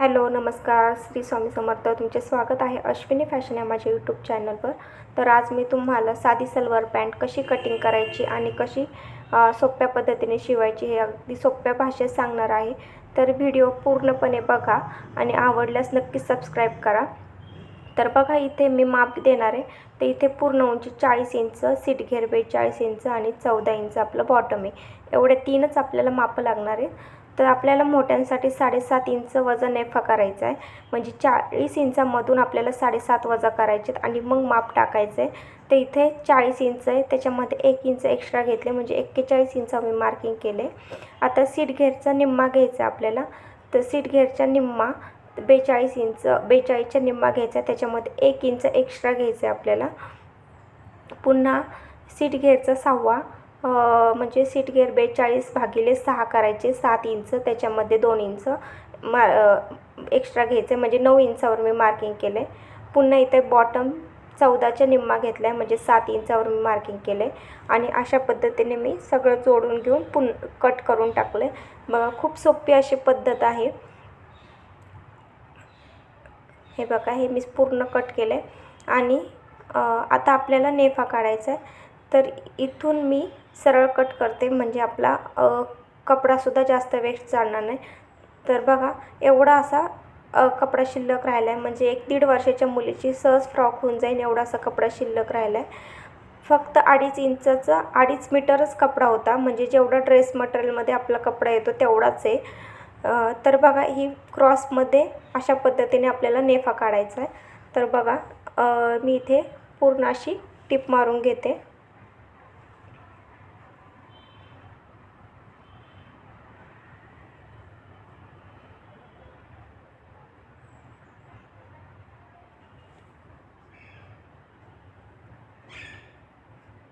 Hello नमस्कार. श्री स्वामी समर्थ. तुमचे स्वागत आहे अश्विनी फॅशन या माझ्या यूट्यूब चॅनलवर तर आज मी तुम्हाला साधी सलवार पॅन्ट कशी कटिंग करायची आणि कशी सोप्या पद्धतीने शिवायची हे अगदी सोप्या भाषेत सांगणार आहे. तर व्हिडिओ पूर्णपणे बघा आणि आवडल्यास नक्की सबस्क्राईब करा. तर बघा इथे मी माप देणार आहे. तर इथे पूर्ण उंची चाळीस इंच सीट घेर बेचाळीस इंच आणि चौदा इंच आपलं बॉटम आहे. एवढे तीनच आपल्याला मापं लागणार आहे तर आपल्याला मोठ्यांसाठी साडेसात इंच वजन एफा करायचं आहे. म्हणजे चाळीस इंचामधून आपल्याला साडेसात वजा करायचे आहेत आणि मग माप टाकायचं आहे तर इथे चाळीस इंच आहे. त्याच्यामध्ये एक इंच एक्स्ट्रा घेतले. म्हणजे एक्केचाळीस इंच मी मार्किंग केले. आता सीट घेरचा निम्मा घ्यायचा आपल्याला. तर सीट घेरचा निम्मा बेचाळीस इंच बेचाळीसच्या निम्मा घ्यायचा त्याच्यामध्ये एक इंच एक्स्ट्रा घ्यायचं आहे आपल्याला. पुन्हा सीट घेरचा सहावा म्हणजे सीट घेर बेचाळीस भागिले सहा करायचे सात इंच त्याच्यामध्ये दोन इंच. मा एक्स्ट्रा घ्यायचे म्हणजे नऊ इंचावर मी मार्किंग केले. पुन्हा इथे बॉटम चौदाच्या निम्मा घेतला आहे म्हणजे सात इंचावर मी मार्किंग केले. आणि अशा पद्धतीने मी सगळं जोडून घेऊन पुन कट करून टाकले. बघा खूप सोपी अशी पद्धत आहे. हे बघा हे मी पूर्ण कट केलं. आहे आणि आता आपल्याला नेफा काढायचा आहे तर इथून मी सरळ कट करते. म्हणजे आपला कपडासुद्धा जास्त वेस्ट जाणार नाही. तर बघा एवढा असा कपडा शिल्लक राहिला आहे म्हणजे एक दीड वर्षाच्या मुलीची सहज फ्रॉक होऊन जाईल एवढा असा कपडा शिल्लक राहिला आहे फक्त अडीच इंचाचा अडीच मीटरच कपडा होता. म्हणजे जेवढा ड्रेस मटेरियलमध्ये आपला कपडा येतो तेवढाच आहे. तर बघा ही क्रॉसमध्ये अशा पद्धतीने आपल्याला नेफा काढायचा आहे. तर बघा मी इथे पूर्ण अशी टिप मारून घेते.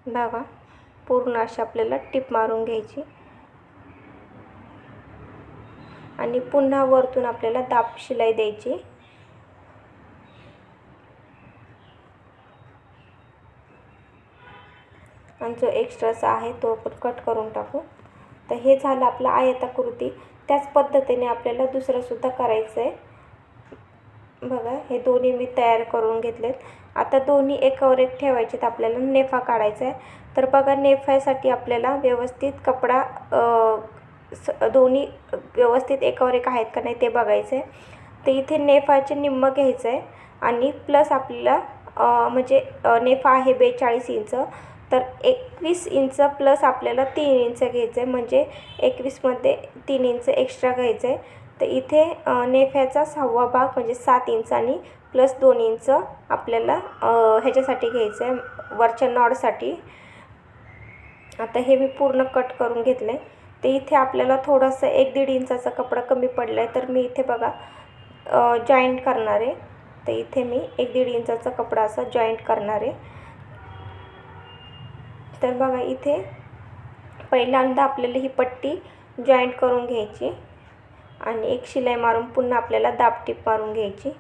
बघा. पूर्ण अशी आपल्याला टिप मारून घ्यायची. आणि पुन्हा वरतून आपल्याला दाब शिलाई द्यायची. आणि जो एक्स्ट्राचा आहे तो आपण कट करून टाकू. तर हे झालं आपलं आयताकृती. त्याच पद्धतीने आपल्याला दुसरंसुद्धा करायचं आहे बघा हे दोन्ही मी तयार करून घेतलेत. आता दोन्ही एकावर एक ठेवायचेत आपल्याला नेफा काढायचा आहे. तर बघा नेफासाठी आपल्याला व्यवस्थित कपडा स दोन्ही व्यवस्थित एकावर एक आहेत का नाही ते बघायचं आहे. तर इथे नेफाचे निम्म घ्यायचं आहे आणि प्लस आपल्याला म्हणजे नेफा आहे बेचाळीस इंच. तर एकवीस इंच प्लस आपल्याला तीन इंच घ्यायचं आहे. म्हणजे एकवीसमध्ये तीन इंच एक्स्ट्रा घ्यायचं आहे. तर इथे नेफ्याचा सहावा भाग म्हणजे सात इंच आणि प्लस दोन इंच आपल्याला ह्याच्यासाठी घ्यायचं आहे वरच्या नॉडसाठी. आता हे मी पूर्ण कट करून घेतलं आहे तर इथे आपल्याला थोडंसं एक दीड इंचाचा कपडा कमी पडला आहे तर मी इथे बघा जॉईंट करणार आहे. तर इथे मी एक दीड इंचाचा कपडा असा जॉईंट करणार आहे. तर बघा इथे पहिल्यांदा आपल्याला ही पट्टी जॉईंट करून घ्यायची. आणि एक शिलाई मारून पुन्हा आपल्याला दाबटीप मारून घ्यायची.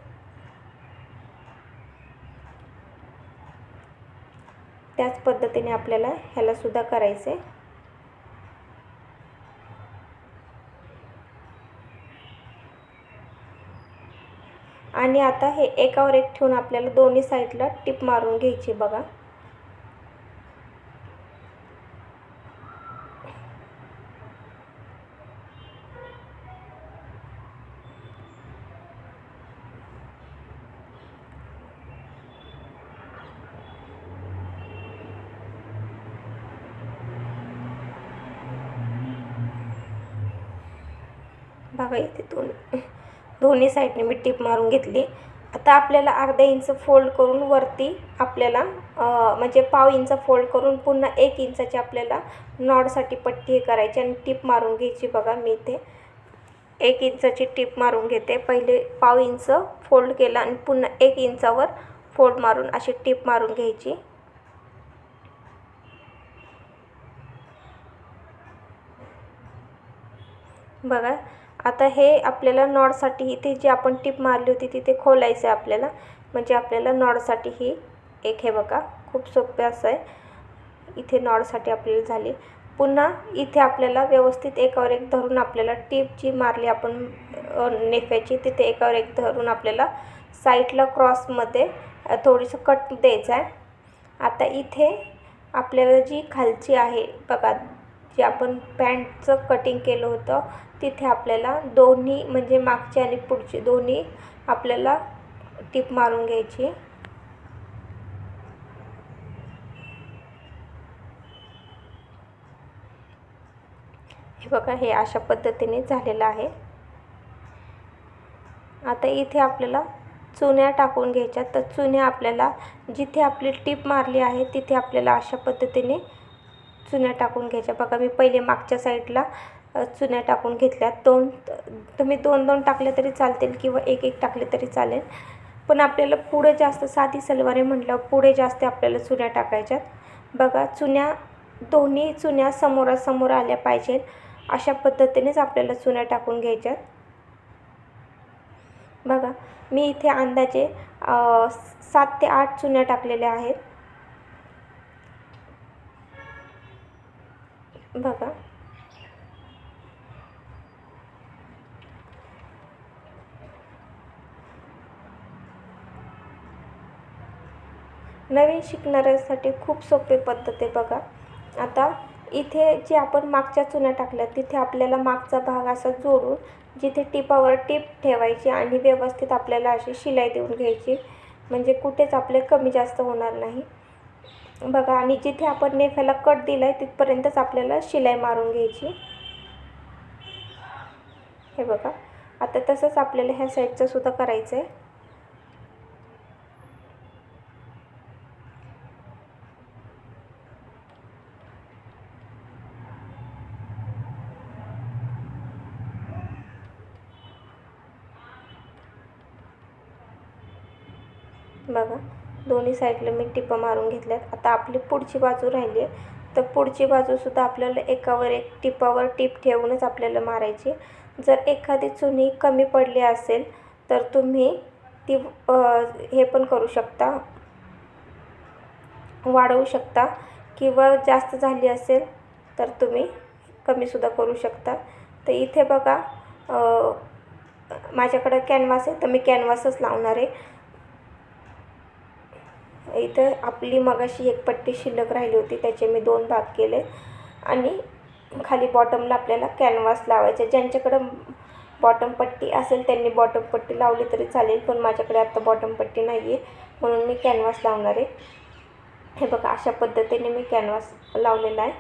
त्याच पद्धतीने आपल्याला ह्याला सुद्धा करायचं आहे आणि आता हे एकावर एक ठेवून आपल्याला दोन्ही साईडला टिप मारून घ्यायची बघा. बघा इथे दोन दोन्ही साईडने मी टीप मारून घेतली. आता आपल्याला अर्धा इंच फोल्ड करून वरती आपल्याला म्हणजे पाव इंच फोल्ड करून पुन्हा एक इंचाची आपल्याला नॉडसाठी पट्टी हे करायची आणि टिप मारून घ्यायची बघा मी इथे. एक इंचाची टीप मारून घेते. पहिले पाव इंच फोल्ड केला आणि पुन्हा एक इंचावर फोल्ड मारून अशी टीप मारून घ्यायची. बघा आता हे आपल्याला नॉडसाठी इथे जी आपण टीप मारली होती तिथे खोलायचं आहे आपल्याला. म्हणजे आपल्याला नॉडसाठी ही एक हे बघा खूप सोपे असं आहे. इथे नॉडसाठी आपल्याला झाली. पुन्हा इथे आपल्याला व्यवस्थित एकावर एक धरून आपल्याला टीप जी मारली आपण नेफ्याची तिथे एकावर एक धरून आपल्याला साईडला क्रॉसमध्ये थोडीसं कट द्यायचं आहे. आता इथे आपल्याला जी खालची आहे बघा जे आपण पॅन्टचं कटिंग केलं होतं तिथे आपल्याला दोन्ही म्हणजे मागची आणि पुढची दोन्ही आपल्याला टीप मारून घ्यायची. हे बघा हे अशा पद्धतीने झालेलं आहे. आता इथे आपल्याला चुन्या टाकून घ्यायच्या तर चुन्या आपल्याला जिथे आपली टीप मारली आहे तिथे आपल्याला अशा पद्धतीने चुन्या टाकून घ्यायच्या. बघा मी पहिले मागच्या साईडला चुन्या टाकून घेतल्या. दोन तुम्ही दोन दोन टाकले तरी चालतील किंवा एक एक टाकले तरी चालेल. पण आपल्याला पुढे जास्त साधी सलवारी म्हटल्यावर पुढे जास्त आपल्याला चुन्या टाकायच्यात. बघा चुन्या दोन्ही चुन्या समोरासमोर आल्या पाहिजेत अशा पद्धतीनेच आपल्याला चुन्या टाकून घ्यायच्यात. बघा मी इथे अंदाजे सात ते आठ चुन्या टाकलेल्या आहेत. बघा नवीन शिकणाऱ्यांसाठी खूप सोपी पद्धत आहे बघा. आता इथे जे आपण मागच्या चुन्या टाकल्या तिथे आपल्याला मागचा भाग असा जोडून जिथे टिपावर टीप ठेवायची आणि व्यवस्थित आपल्याला अशी शिलाई देऊन घ्यायची. म्हणजे कुठेच आपले कमी जास्त होणार नाही. बघा आणि जिथे आपण नेफ्याला कट दिला आहे तिथपर्यंतच आपल्याला शिलाई मारून घ्यायची. हे बघा आता तसंच आपल्याला ह्या साईडचं सुद्धा करायचं आहे बघा दोन्ही साईडला मी टिपं मारून घेतल्यात. आता आपली पुढची बाजू राहिली आहे. तर पुढची बाजूसुद्धा आपल्याला एकावर एक टिपावर टिप ठेवूनच आपल्याला मारायची जर एखादी चुनी कमी पडली असेल तर तुम्ही ती हे पण करू शकता. वाढवू शकता. किंवा जास्त झाली असेल तर तुम्ही कमीसुद्धा करू शकता. तर इथे बघा माझ्याकडं कॅनव्हास आहे तर मी कॅनव्हासच लावणार आहे. इथं आपली मगाशी एक पट्टी शिल्लक राहिली होती त्याचे मी दोन भाग केले. आणि खाली बॉटमला आपल्याला कॅनव्हास लावायचे. ज्यांच्याकडं बॉटम पट्टी असेल त्यांनी बॉटम पट्टी लावली तरी चालेल पण माझ्याकडे आत्ता बॉटम पट्टी नाही आहे म्हणून मी कॅनव्हास लावणार आहे. हे बघा अशा पद्धतीने मी कॅनव्हास लावलेला आहे.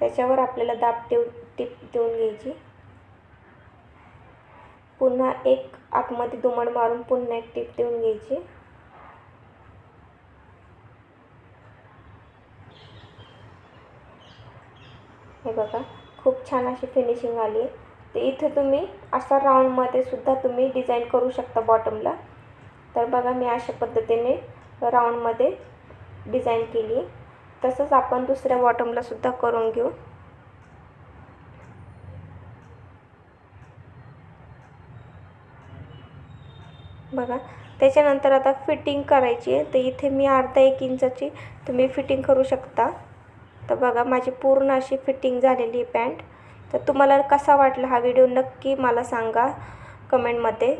त्याच्यावर आपल्याला दाब देऊन देऊन घ्यायची. पुन्हा एक आतमध्ये दुमड मारून पुन्हा एक टीप देऊन घ्यायची. हे बघा खूप छान अशी फिनिशिंग आली आहे. तर इथे तुम्ही असा राऊंडमध्ये सुद्धा तुम्ही डिझाईन करू शकता बॉटमला तर बघा मी अशा पद्धतीने राऊंडमध्ये डिझाईन केली तसंच आपण दुसऱ्या बॉटमला सुद्धा करून घेऊ. बघा. त्याच्यानंतर आता फिटिंग करायची आहे. तर इथे मी अर्धा एक इंचाची तुम्ही फिटिंग करू शकता. तर बघा माझी पूर्ण अशी फिटिंग झालेली आहे पॅन्ट तर तुम्हाला कसा वाटला हा व्हिडिओ नक्की मला सांगा कमेंटमध्ये